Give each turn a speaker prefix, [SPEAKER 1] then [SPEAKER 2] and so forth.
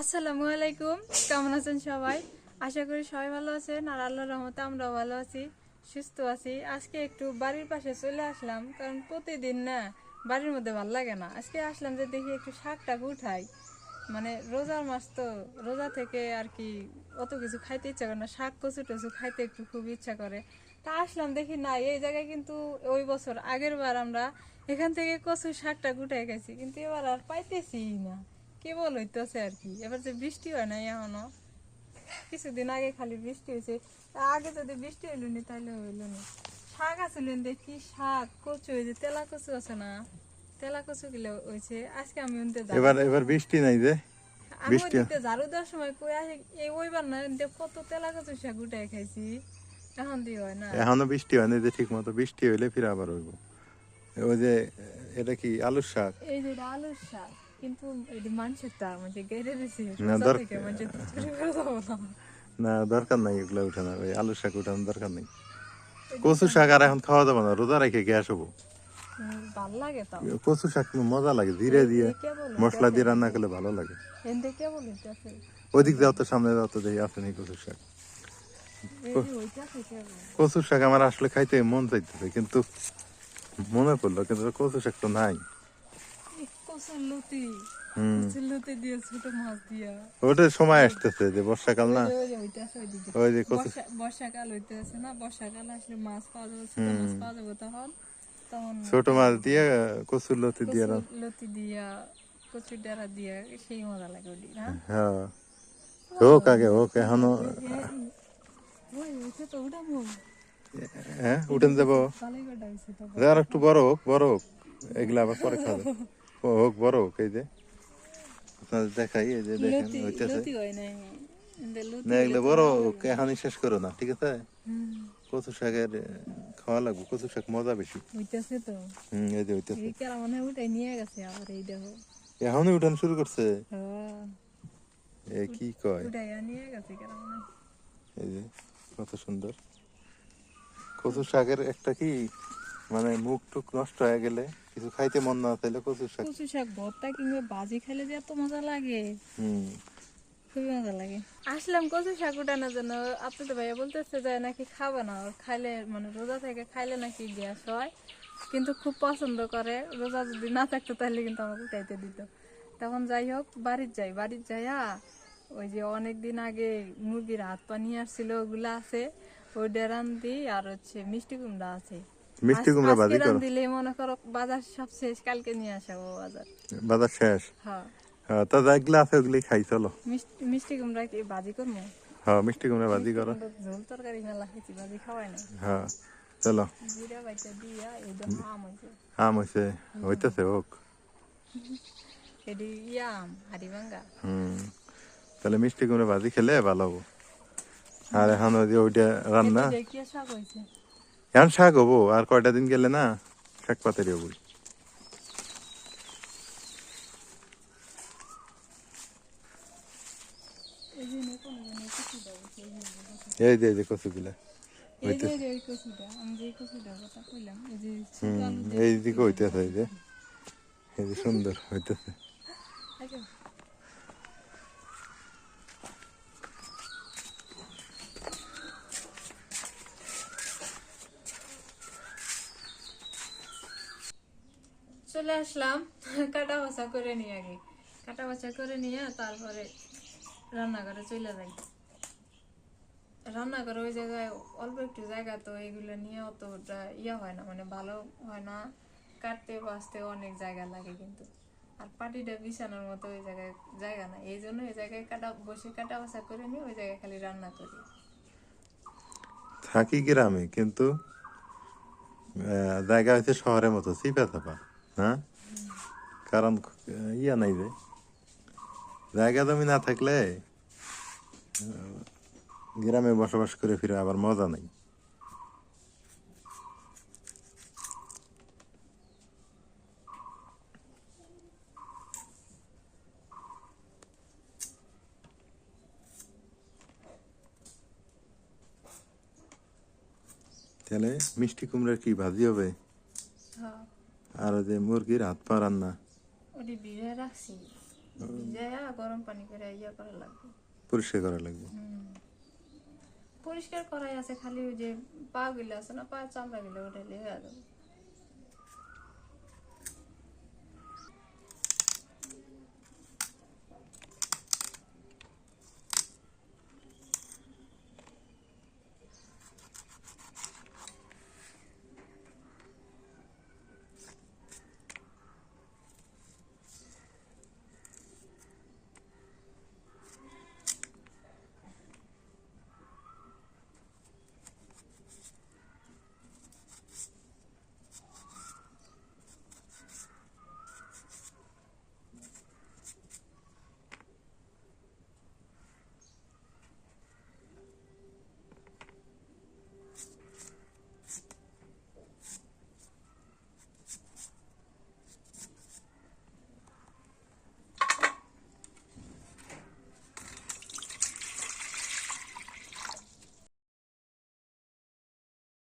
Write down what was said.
[SPEAKER 1] আসসালামু আলাইকুম। কেমন আছেন সবাই? আশা করি সবাই ভালো আছেন আর আল্লাহর রহমতে আমরাও ভালো আছি, সুস্থ আছি। আজকে একটু বাড়ির পাশে চলে আসলাম, কারণ প্রতিদিন না বাড়ির মধ্যে ভালো লাগে না। আজকে আসলাম যে দেখি একটু শাকটাকে উঠাই। মানে রোজার মাস তো, রোজা থেকে আর কি অত কিছু খাইতে ইচ্ছা করে না। শাক, কচু টচু খাইতে একটু খুব ইচ্ছা করে। তা আসলাম দেখি না, এই জায়গায় কিন্তু ওই বছর আগের বার আমরা এখান থেকে কচু শাকটা গুটাই গেছি কিন্তু এবার আর পাইতেছি না। কেবল হইতেছে আর কি। এবার যে বৃষ্টি হয় না এখনও কিছুদিন আগে খালি বৃষ্টি হয়েছে আগে যদি বৃষ্টি হইল নি তাহলে হইল না। শাক আছে আসলেন দেখি শাক? কচু যে তেলা কচু আছে না? তেলা কচু গুলো হয়েছে আজকে আমি উনতে যাব
[SPEAKER 2] এবার এবার বৃষ্টি নাই যে। বৃষ্টি-
[SPEAKER 1] ঝাড়ু দেওয়ার সময় কই আসে এই ওইবার না কত তেলা কচু শাক উঠাই খাইছি। এখন দিয়ে হয় না।
[SPEAKER 2] এখনও বৃষ্টি হয়নি যে ঠিক মতো বৃষ্টি হইলে ফির আবার হইব। ওই যে এটা কি আলুর শাক?
[SPEAKER 1] এই যে আলুর শাক। কিন্তু মানুষের তা মানে গেড়ে থেকে মানে চুরি করে দেবো না
[SPEAKER 2] না দরকার নাই এগুলো উঠানো ওই আলুর শাক উঠানোর দরকার নেই। কচু শাক আর এখন খাওয়া যাবে না রোজা রেখে গ্যাস হব। কচু শাক মজা লাগে ধীরে দিয়ে মশলা দিয়ে রান্না করলে ভালো লাগে। ওদিক যাও তো সামনে যাও তো দেখি আছে নি কচু শাক। কচু শাক আমার আসলে খাইতে মন চাইতেছে কিন্তু মনে পড়ল কিন্তু কচু শাক তো নাই।
[SPEAKER 1] লতি। লতি দিয়ে ছোট মাছ দিয়া।
[SPEAKER 2] সময় আসতেছে যে বর্ষাকাল না?
[SPEAKER 1] ওই যে- বর্ষাকাল হইতেছে না? বর্ষাকাল আসলে মাছ পাওয়া যাবে ছোট মাছ পাওয়া যাবে তখন। তখন
[SPEAKER 2] ছোট মাছ দিয়ে কচুর লতি দিয়ে
[SPEAKER 1] কচুর লতি দিয়া কচুর ডারা দিয়া সেই মজা লাগে ওটি না
[SPEAKER 2] হ্যাঁ। হোক আগে হোক
[SPEAKER 1] এখনও
[SPEAKER 2] হ্যাঁ উঠেন যাব। আর একটু বড় হোক বড় হোক। এগুলা আবার পরে খাওয়া হোক বড় হোক এই যে। আপনাদের দেখাই এই যে দেখেন হইতেছে। না এগুলো বড় হোক এখনই শেষ করো না ঠিক আছে? কচু শাকের খাওয়া লাগবে কচু শাক মজা বেশি।
[SPEAKER 1] হইতাছে তো।
[SPEAKER 2] হম এই যে হইতেছে।
[SPEAKER 1] এই কেরা মনে উঠাই নিয়ে গেছে আবার এই দেখো।
[SPEAKER 2] এখনই উঠান শুরু করছে। এ কি কয়?
[SPEAKER 1] উঠাই নিয়ে গেছে কেরা মনে
[SPEAKER 2] এই যে কত সুন্দর। কচু শাকের একটা কি মানে মুখ টুক নষ্ট হয়ে গেলে কিছু খাইতে মন না চাইলে কচু শাক।
[SPEAKER 1] কচু শাক ভর্তা কিংবা ভাজি খাইলে যে এত মজা লাগে।
[SPEAKER 2] হম।
[SPEAKER 1] খুবই মজা লাগে। আসলাম কচু শাক উঠানোর জন্য। আপনি তো ভাইয়া বলতেছে যে নাকি খাবে না খাইলে মানে রোজা থেকে খাইলে নাকি গ্যাস হয়। কিন্তু খুব পছন্দ করে রোজা যদি না থাকতো তাহলে কিন্তু আমাকে উঠাইতে দিত। তখন যাই হোক বাড়ির যাই বাড়ির যাইয়া ওই যে অনেক দিন আগে মুরগির হাত পা নিয়ে আসছিল ওগুলা আছে ওই ডেরান দিই আর হচ্ছে মিষ্টি কুমড়া আছে।
[SPEAKER 2] মিষ্টি কুমড়া ভাজি করো।
[SPEAKER 1] দিলে মনে করো বাজার সব শেষ কালকে নিয়ে আসাবো বাজার।
[SPEAKER 2] বাজার শেষ?
[SPEAKER 1] হ্যাঁ।
[SPEAKER 2] হ্যাঁ তা যেগুলো আছে ওগুলি খাই চলো।
[SPEAKER 1] মিষ্টি কুমড়া কি ভাজি করব?
[SPEAKER 2] হ্যাঁ মিষ্টি কুমড়া ভাজি করো।
[SPEAKER 1] ঝোল তরকারি মেলা খেয়েছি ভাজি খাওয়াই না।
[SPEAKER 2] হ্যাঁ চলো।
[SPEAKER 1] জিরা বাইটা দিয়া এই যে আম হয়েছে
[SPEAKER 2] হইতেছে হোক।
[SPEAKER 1] ইয়াম
[SPEAKER 2] হুম তাহলে মিষ্টি কুমড়া ভাজি খেলে ভালো হব। আর এখন ওই যে ওইটা রান্না।
[SPEAKER 1] দেখিয়া শাক হয়েছে
[SPEAKER 2] এখন শাক হব আর কয়টা দিন গেলে না শাক পাতারি হব
[SPEAKER 1] এই যে যে
[SPEAKER 2] কচুগুলা
[SPEAKER 1] এই যে এই যে ওই কচুটা আমি যে কচুটার কথা কইলাম এই যে ছোট
[SPEAKER 2] হুম
[SPEAKER 1] আলু
[SPEAKER 2] এই দিকে হইতেছে এই যে এই যে সুন্দর হইতেছে
[SPEAKER 1] চলে আসলাম, কাটা বাছা করে নিয়ে আগে। কাটা বাছা করে নিয়ে তারপরে রান্নাঘরে চলে যাই। রান্নাঘরে ওই জায়গায় অল্প একটু জায়গা, তো এগুলো নিয়ে অতটা ইয়া হয় না মানে ভালো হয় না। কাটতে বাঁচতে অনেক জায়গা লাগে কিন্তু। আর পাটিটা বিছানোর মতো ওই জায়গায় জায়গা না এই জন্য ওই জায়গায় কাটা, বসে কাটা বাছা করে নিয়ে ওই জায়গায় খালি রান্না করি।
[SPEAKER 2] থাকি গ্রামে, কিন্তু জায়গা হচ্ছে শহরের মতো, চিপা চাপা হ্যাঁ কারণ ইয়া নাই যে জায়গা জমি না থাকলে গ্রামে বসবাস করে ফিরে আবার মজা নাই তাহলে মিষ্টি কুমড়ার কি ভাজি হবে আর যে মুরগির হাত পা রান্না
[SPEAKER 1] ওটি বিড়ে রাখছি ভিজাইয়া গরম পানি করে ইয়া করা লাগবে।
[SPEAKER 2] পরিষ্কার করা লাগবে।
[SPEAKER 1] পরিষ্কার করাই আছে খালি ওই যে পা গুলো আছে না পা চামড়া গুলো ওটা লেগে যাবে।